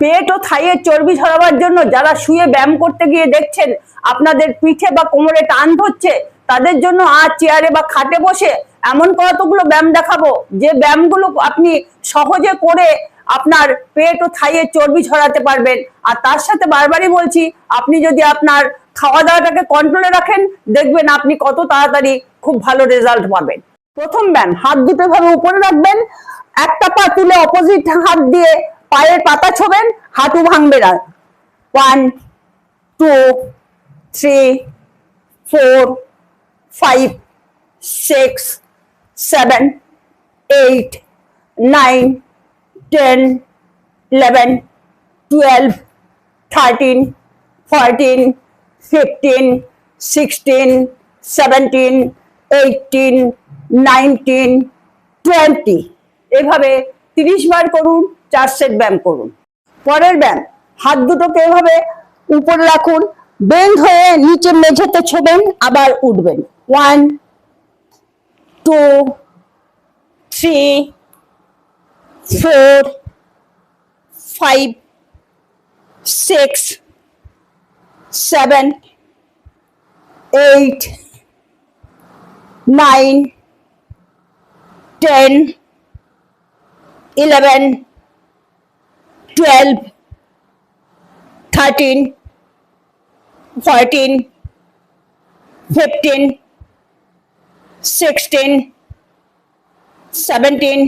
পেট ও থাইয়ের চর্বি ঝরাবার জন্য যারা শুয়ে ব্যায়াম করতে গিয়ে দেখছেন, আপনাদের পিঠে বা কোমরে টান ধরছে, তাদের জন্য আজ চেয়ারে বা খাটে বসে এমন কতগুলো ব্যায়াম দেখাবো? যে ব্যায়ামগুলো আপনি সহজে করে আপনার পেট ও থাইয়ের চর্বি ঝরাতে পারবেন। আর তার সাথে বারবারই বলছি, আপনি যদি আপনার খাওয়া দাওয়াটাকে কন্ট্রোলে রাখেন, দেখবেন আপনি কত তাড়াতাড়ি খুব ভালো রেজাল্ট পাবেন। প্রথম ব্যায়াম, হাত দুটো ভাবে উপরে রাখবেন, একটা পা তুলে অপোজিট হাত দিয়ে পায়ের পাতা ছোবেন, হাঁটু ভাঙবে না one two three four five six seven eight nine ten eleven twelve thirteen fourteen fifteen sixteen seventeen eighteen nineteen twenty এভাবে তিরিশ বার করুন। চার সেট ব্যায়াম করুন। পরের ব্যায়াম, হাত দুটোকে এভাবে উপরে রাখুন বেন্ড হয়ে নিচে মেঝেতে ছোবেন, আবার উঠবেন। One two three four five six seven eight nine ten eleven twelve thirteen fourteen fifteen sixteen seventeen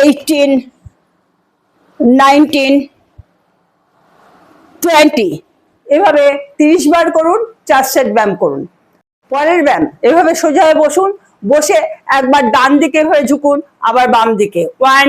eighteen nineteen twenty এভাবে তিরিশ বার করুন, চার সেট ব্যায়াম করুন। পরের ব্যায়াম, এভাবে সোজা হয়ে বসুন, বসে একবার ডান দিকে হয়ে ঝুঁকুন, আবার বাম দিকে। One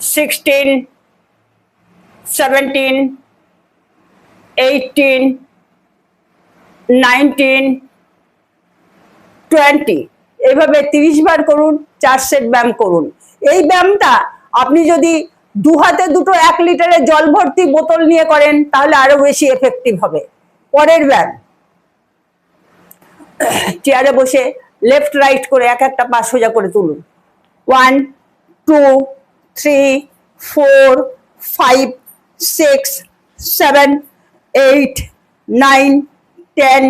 16, 17, 18, 19, 20 এভাবে 30 বার করুন চার সেট ব্যায়াম করুন। এই ব্যায়ামটা আপনি যদি দু হাতে দুটো এক লিটারের জল ভর্তি বোতল নিয়ে করেন তাহলে আরও বেশি এফেক্টিভ হবে। পরের ব্যায়াম। চেয়ারে বসে লেফট রাইট করে এক একটা পা সোজা করে তুলুন। One two three four five six seven eight nine ten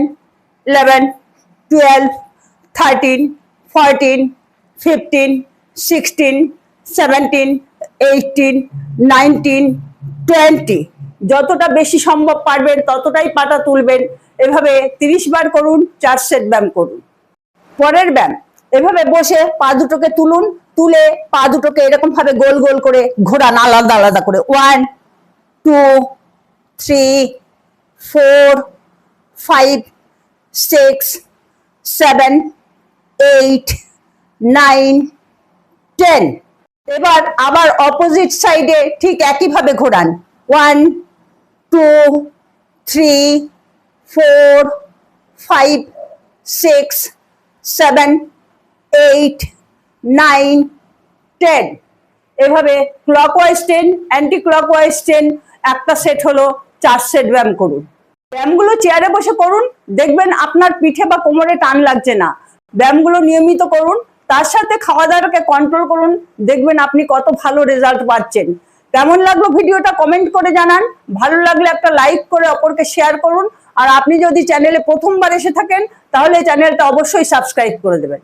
eleven twelve thirteen fourteen fifteen sixteen seventeen eighteen nineteen twenty যতটা বেশি সম্ভব পারবেন, ততটাই পাটা তুলবেন। এভাবে তিরিশ বার করুন, চার সেট ব্যায়াম করুন। পরের ব্যায়াম, এভাবে বসে পা দুটোকে তুলুন তুলে পা দুটোকে এরকম ভাবে গোল গোল করে ঘোরান, আলাদা আলাদা করে। One two three four five six seven eight nine ten এবার আবার অপোজিট সাইডে ঠিক একইভাবে ঘোরান। One two three four five six seven eight nine, ten. এভাবে clockwise ten anti clockwise ten একটা সেট হলো, চার সেট ব্যায়াম করুন। ব্যায়ামগুলো চেয়ারে বসে করুন, দেখবেন আপনার পিঠে বা কোমরে টান লাগছে না। ব্যায়ামগুলো নিয়মিত করুন, তার সাথে খাওয়া দাওয়াটাকে কন্ট্রোল করুন, দেখবেন আপনি কত ভালো রেজাল্ট পাচ্ছেন। কেমন লাগল ভিডিওটা কমেন্ট করে জানান। ভালো লাগলে একটা লাইক করে অপরকে শেয়ার করুন। আর আপনি যদি চ্যানেলে প্রথমবার এসে থাকেন, তাহলে চ্যানেলটা অবশ্যই সাবস্ক্রাইব করে দেবেন।